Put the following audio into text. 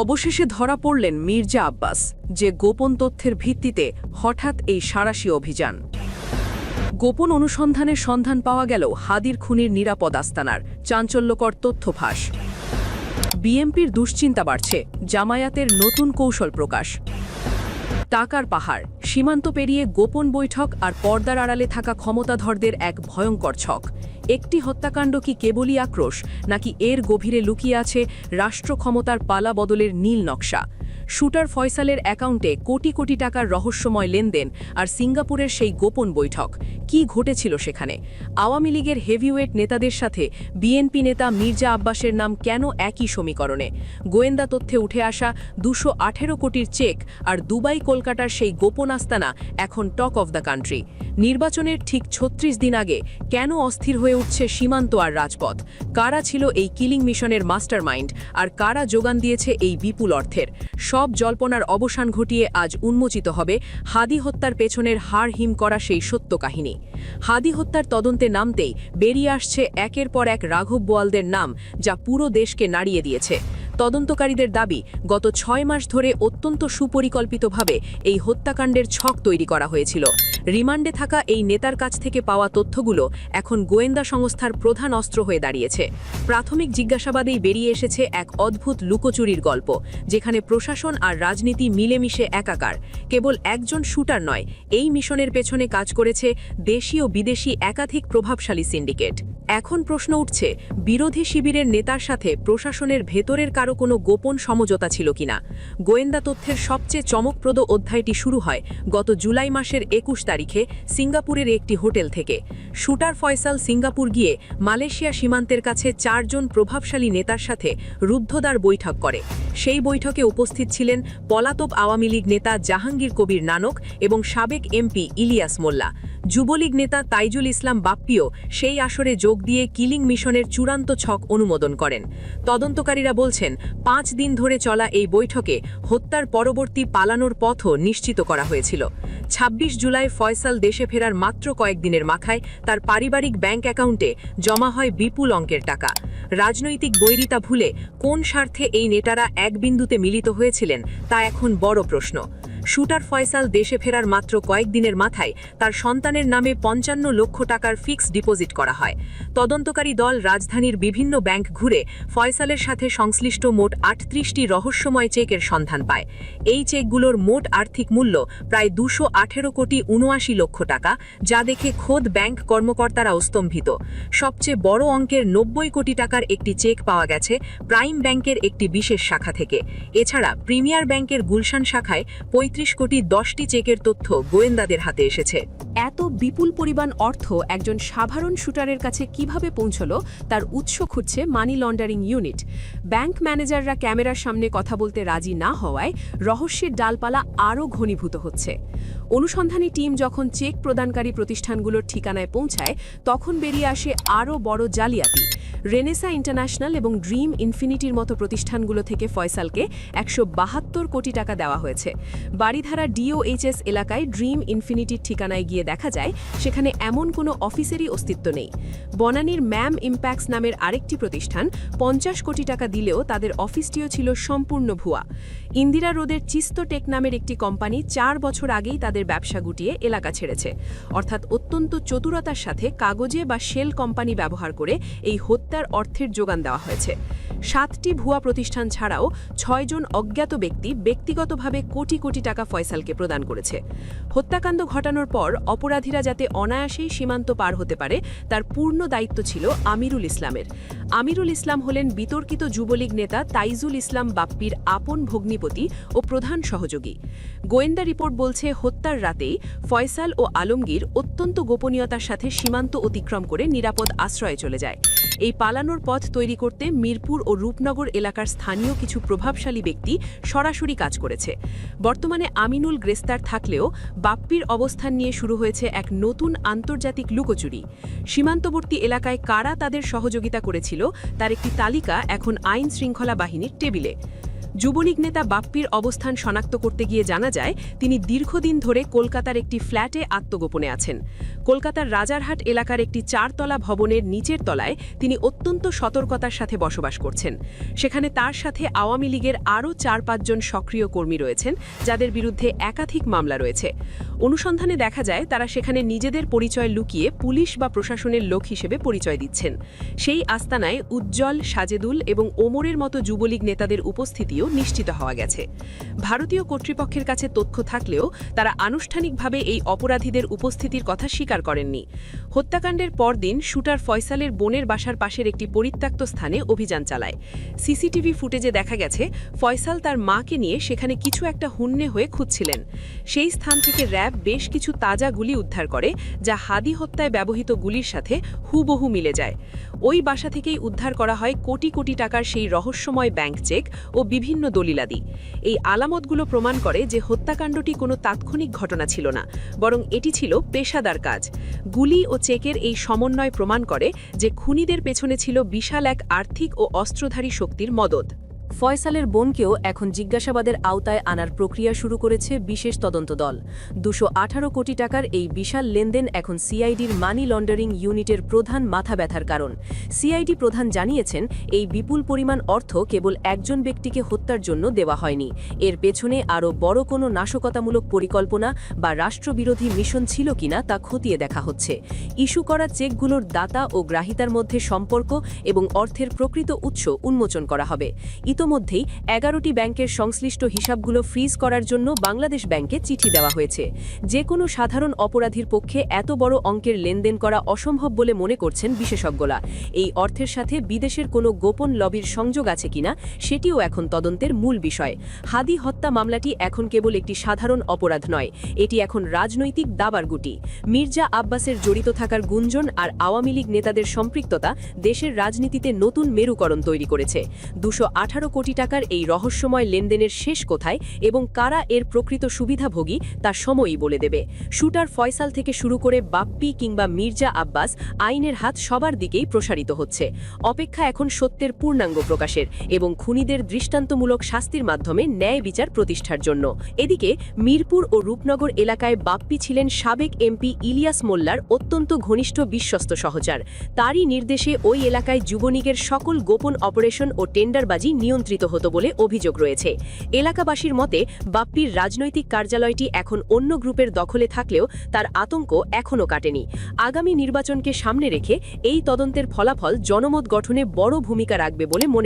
অবশেষে ধরা পড়লেন মির্জা আব্বাস, যে গোপন তথ্যের ভিত্তিতে হঠাৎ এই সারাশি অভিযান। গোপন অনুসন্ধানের সন্ধান পাওয়া গেল হাদির খুনির নিরাপদ আস্তানার চাঞ্চল্যকর তথ্য ফাঁস। বিএমপির দুশ্চিন্তা বাড়ছে, জামায়াতের নতুন কৌশল প্রকাশ। টাকার পাহাড়, সীমান্ত পেরিয়ে গোপন বৈঠক আর পর্দার আড়ালে থাকা ক্ষমতাধরদের এক ভয়ঙ্কর ছক। একটি হত্যাকাণ্ড কি কেবলই আক্রোশ, নাকি এর গভীরে লুকিয়ে আছে রাষ্ট্র ক্ষমতার পালা বদলের নীল নকশা? শুটার ফয়সালের অ্যাকাউন্টে কোটি কোটি টাকার রহস্যময় লেনদেন আর সিঙ্গাপুরের সেই গোপন বৈঠক। কি ঘটেছিল সেখানে? আওয়ামী লীগের হেভিওয়েট নেতাদের সাথে বিএনপি নেতা মির্জা আব্বাসের নাম কেন একই সমীকরণে? গোয়েন্দা তথ্যে উঠে আসা দুশো কোটির চেক আর দুবাই, কলকাতার সেই গোপন আস্তানা এখন টক অফ দ্য কান্ট্রি। নির্বাচনের ঠিক ছত্রিশ দিন আগে কেন অস্থির হয়ে উঠছে সীমান্ত আর রাজপথ? কারা ছিল এই কিলিং মিশনের মাস্টারমাইন্ড আর কারা যোগান দিয়েছে এই বিপুল অর্থের? সব জল্পনার অবসান ঘটিয়ে আজ উন্মোচিত হবে হাদি হত্যার পেছনের হাড় হিম করা সেই সত্য কাহিনী। হাদি হত্যার তদন্তে নামতেই বেরিয়ে আসছে একের পর এক রাঘব বোয়ালদের নাম, যা পুরো দেশকে নাড়িয়ে দিয়েছে। তদন্তকারীদের দাবি, গত ছয় মাস ধরে অত্যন্ত সুপরিকল্পিতভাবে এই হত্যাকাণ্ডের ছক তৈরি করা হয়েছিল। রিমান্ডে থাকা এই নেতার কাছ থেকে পাওয়া তথ্যগুলো এখন গোয়েন্দা সংস্থার প্রধান অস্ত্র হয়ে দাঁড়িয়েছে। প্রাথমিক জিজ্ঞাসাবাদেই বেরিয়ে এসেছে এক অদ্ভুত লুকোচুরির গল্প, যেখানে প্রশাসন আর রাজনীতি মিলেমিশে একাকার। কেবল একজন শুটার নয়, এই মিশনের পেছনে কাজ করেছে দেশি ও বিদেশি একাধিক প্রভাবশালী সিন্ডিকেট। এখন প্রশ্ন উঠছে, বিরোধী শিবিরের নেতার সাথে প্রশাসনের ভেতরের কারও কোনো গোপন সমঝোতা ছিল কিনা। গোয়েন্দা তথ্যের সবচেয়ে চমকপ্রদ অধ্যায়টি শুরু হয় গত জুলাই মাসের একুশ তারিখে সিঙ্গাপুরের একটি হোটেল থেকে। শুটার ফয়সাল সিঙ্গাপুর গিয়ে মালয়েশিয়া সীমান্তের কাছে চারজন প্রভাবশালী নেতার সাথে রুদ্ধদ্বার বৈঠক করে। সেই বৈঠকে উপস্থিত ছিলেন পলাতপ আওয়ামী লীগ নেতা জাহাঙ্গীর কবির নানক এবং সাবেক এমপি ইলিয়াস মোল্লা। যুবলীগ নেতা তাইজুল ইসলাম বাপ্পিও সেই আসরে যোগ দিয়ে কিলিং মিশনের চূড়ান্ত ছক অনুমোদন করেন। তদন্তকারীরা বলছেন পাঁচ দিন ধরে চলা এই বৈঠকে হত্যার পরবর্তী পালানোর পথও নিশ্চিত করা হয়েছিল। ২৬ জুলাই ফয়সাল দেশে ফেরার মাত্র কয়েকদিনের মাথায় তার পারিবারিক ব্যাংক অ্যাকাউন্টে জমা হয় বিপুল অঙ্কের টাকা। রাজনৈতিক বৈরিতা ভুলে কোন স্বার্থে এই নেতারা এক বিন্দুতে মিলিত হয়েছিলেন, তা এখন বড় প্রশ্ন। শুটার ফয়সাল দেশে ফেরার মাত্র কয়েকদিনের মাথায় তার সন্তানের নামে পঞ্চান্ন লক্ষ টাকার ফিক্সড ডিপোজিট করা হয়। তদন্তকারী দল রাজধানীর বিভিন্ন ব্যাংক ঘুরে ফয়সালের সাথে সংশ্লিষ্ট মোট আটত্রিশটি রহস্যময় চেকের সন্ধান পায়। এই চেকগুলোর মোট আর্থিক মূল্য প্রায় দুশো কোটি উনআশি লক্ষ টাকা, যা দেখে খোদ ব্যাংক কর্মকর্তারাও স্তম্ভিত। সবচেয়ে বড় অঙ্কের নব্বই কোটি টাকার একটি চেক পাওয়া গেছে প্রাইম ব্যাংকের একটি বিশেষ শাখা থেকে। এছাড়া প্রিমিয়ার ব্যাংকের গুলশান শাখায় পঁয়ত্রিশ কোটি দশটি চেকের তথ্য গোয়েন্দাদের হাতে এসেছে। এত বিপুল পরিমাণ অর্থ একজন সাধারণ শুটারের কাছে কীভাবে পৌঁছল, তার উৎস খুঁজছে মানি লন্ডারিং ইউনিট। ব্যাংক ম্যানেজাররা ক্যামেরার সামনে কথা বলতে রাজি না হওয়ায় রহস্যের ডালপালা আরও ঘনীভূত হচ্ছে। অনুসন্ধানী টিম যখন চেক প্রদানকারী প্রতিষ্ঠানগুলোর ঠিকানায় পৌঁছায়, তখন বেরিয়ে আসে আরও বড় জালিয়াতি। রেনেসা ইন্টারন্যাশনাল এবং ড্রিম ইনফিনিটির মতো প্রতিষ্ঠানগুলো থেকে ফয়সালকে একশো বাহাত্তর কোটি টাকা দেওয়া হয়েছে। বাড়িধারা ডিওএইচএস এলাকায় ড্রিম ইনফিনিটির ঠিকানায় গিয়ে দেখা যায়, সেখানে এমন কোনো অফিসেরই অস্তিত্ব নেই। বনানীর ম্যাম ইম্প্যাক্স নামের আরেকটি প্রতিষ্ঠান পঞ্চাশ কোটি টাকা দিলেও তাদের অফিসটিও ছিল সম্পূর্ণ ভুয়া। ইন্দিরা রোদের চিস্তটেক নামের একটি কোম্পানি চার বছর আগেই তাদের ব্যবসা গুটিয়ে এলাকা ছেড়েছে। অর্থাৎ অত্যন্ত চতুরতার সাথে কাগজে বা শেল কোম্পানি ব্যবহার করে এই হত্যার অর্থের যোগান দেওয়া হয়েছে। সাতটি ভুয়া প্রতিষ্ঠান ছাড়াও ছয়জন অজ্ঞাত ব্যক্তি ব্যক্তিগতভাবে কোটি কোটি টাকা ফয়সালকে প্রদান করেছে। হত্যাকাণ্ড ঘটানোর পর অপরাধীরা যাতে অনায়াসেই সীমান্ত পার হতে পারে, তার পূর্ণ দায়িত্ব ছিল আমিরুল ইসলামের। আমিরুল ইসলাম হলেন বিতর্কিত যুবলীগ নেতা তাইজুল ইসলাম বাপ্পির আপন ভগ্নিপতি ও প্রধান সহযোগী। গোয়েন্দা রিপোর্ট বলছে, হত্যার রাতেই ফয়সাল ও আলমগীর অত্যন্ত গোপনীয়তার সাথে সীমান্ত অতিক্রম করে নিরাপদ আশ্রয়ে চলে যায়। এই পালানোর পথ তৈরি করতে মিরপুর ও রূপনগর এলাকার স্থানীয় কিছু প্রভাবশালী ব্যক্তি সরাসরি কাজ করেছে। বর্তমানে আমিনুল গ্রেস্তার থাকলেও বাপ্পির অবস্থান নিয়ে শুরু হয়েছে এক নতুন আন্তর্জাতিক লুকোচুরি। সীমান্তবর্তী এলাকায় কারা তাদের সহযোগিতা করেছিল তার একটি তালিকা এখন আইন শৃঙ্খলা বাহিনীর টেবিলে। যুবলীগ নেতা বাপ্পির অবস্থান শনাক্ত করতে গিয়ে জানা যায়, তিনি দীর্ঘদিন ধরে কলকাতার একটি ফ্ল্যাটে আত্মগোপনে আছেন। কলকাতার রাজারহাট এলাকার একটি চারতলা ভবনের নিচের তলায় তিনি অত্যন্ত সতর্কতার সাথে বসবাস করছেন। সেখানে তার সাথে আওয়ামী লীগের আরও চার পাঁচজন সক্রিয় কর্মী রয়েছেন, যাদের বিরুদ্ধে একাধিক মামলা রয়েছে। অনুসন্ধানে দেখা যায়, তারা সেখানে নিজেদের পরিচয় লুকিয়ে পুলিশ বা প্রশাসনের লোক হিসেবে পরিচয় দিচ্ছেন। সেই আস্তানায় উজ্জ্বল, সাজেদুল এবং ওমরের মতো যুবলীগ নেতাদের উপস্থিতিও নিশ্চিত হওয়া গেছে। ভারতীয় কর্তৃপক্ষের কাছে তথ্য থাকলেও তারা আনুষ্ঠানিকভাবে এই অপরাধীদের উপস্থিতির কথা স্বীকার করেননি। হত্যাকাণ্ডের পরদিন শুটার ফয়সালের বোনের বাসার পাশের একটি পরিত্যক্ত স্থানে অভিযান চালায়। সিসিটিভি ফুটেজে দেখা গেছে, ফয়সাল তার মাকে নিয়ে সেখানে কিছু একটা হুন্নে হয়ে খুঁজছিলেন। সেই স্থান থেকে র্যাব বেশ কিছু তাজা গুলি উদ্ধার করে, যা হাদি হত্যায় ব্যবহৃত গুলির সাথে হুবহু মিলে যায়। ওই বাসা থেকেই উদ্ধার করা হয় কোটি কোটি টাকার সেই রহস্যময় ব্যাংক চেক ও বিভিন্ন দলিলাদি। এই আলামতগুলো প্রমাণ করে যে হত্যাকাণ্ডটি কোনো তাৎক্ষণিক ঘটনা ছিল না, বরং এটি ছিল পেশাদার কাজ। গুলি ও চেকের এই সমন্বয় প্রমাণ করে যে খুনিদের পেছনে ছিল বিশাল এক আর্থিক ও অস্ত্রধারী শক্তির মদত ফয়সালের বোনকেও এখন জিজ্ঞাসাবাদের আওতায় আনার প্রক্রিয়া শুরু করেছে বিশেষ তদন্ত দল। দুশো কোটি টাকার এই বিশাল লেনদেন এখন সিআইডির মানি লন্ডারিং ইউনিটের প্রধান মাথা ব্যথার কারণ। সিআইডি প্রধান জানিয়েছেন, এই বিপুল পরিমাণ অর্থ কেবল একজন ব্যক্তিকে হত্যার জন্য দেওয়া হয়নি। এর পেছনে আরও বড় কোনো নাশকতামূলক পরিকল্পনা বা রাষ্ট্রবিরোধী মিশন ছিল কিনা তা খতিয়ে দেখা হচ্ছে। ইস্যু করা চেকগুলোর দাতা ও গ্রাহিতার মধ্যে সম্পর্ক এবং অর্থের প্রকৃত উৎস উন্মোচন করা হবে। ইতোমধ্যেই এগারোটি ব্যাংকের সংশ্লিষ্ট হিসাবগুলো ফ্রিজ করার জন্য বাংলাদেশ ব্যাংকে চিঠি দেওয়া হয়েছে। যে কোনো সাধারণ অপরাধীর পক্ষে এত বড় অঙ্কের লেনদেন করা অসম্ভব বলে মনে করছেন বিশেষজ্ঞরা। এই অর্থের সাথে বিদেশের কোনো গোপন লবির সংযোগ আছে কিনা, সেটিও এখন তদন্তের মূল বিষয়। হাদি হত্যা মামলাটি এখন কেবল একটি সাধারণ অপরাধ নয়, এটি এখন রাজনৈতিক দাবার গুটি। মির্জা আব্বাসের জড়িত থাকার গুঞ্জন আর আওয়ামী লীগ নেতাদের সম্পৃক্ততা দেশের রাজনীতিতে নতুন মেরুকরণ তৈরি করেছে। দুশো কোটি টাকার এই রহস্যময় লেনদেনের শেষ কোথায় এবং কারা এর প্রকৃত সুবিধাভোগী তা সময়ই বলে দেবে। শুটার ফয়সাল থেকে শুরু করে বাপ্পি কিংবা মির্জা আব্বাস আইনের হাত সবার দিকেই প্রসারিত হচ্ছে। অপেক্ষা এখন সত্যের পূর্ণাঙ্গ প্রকাশের এবং খুনিদের দৃষ্টান্তমূলক শাস্তির মাধ্যমে ন্যায় বিচার প্রতিষ্ঠার জন্য। এদিকে মিরপুর ও রূপনগর এলাকায় বাপ্পি ছিলেন সাবেক এমপি ইলিয়াস মোল্লার অত্যন্ত ঘনিষ্ঠ বিশ্বস্ত সহচার। তারই নির্দেশে ওই এলাকায় যুবলীগের সকল গোপন অপারেশন ও টেন্ডারবাজি নিয়ন্ত্রিত হতো বলে অভিযোগ রয়েছে। এলাকাবাসীর মতে, বাপ্পির রাজনৈতিক কার্যালয়টি এখন অন্য গ্রুপের দখলে থাকলেও তার আতঙ্ক এখনও কাটেনি। আগামী নির্বাচনকে সামনে রেখে এই তদন্তের ফলাফল জনমত গঠনে বড় ভূমিকা রাখবে বলে মনে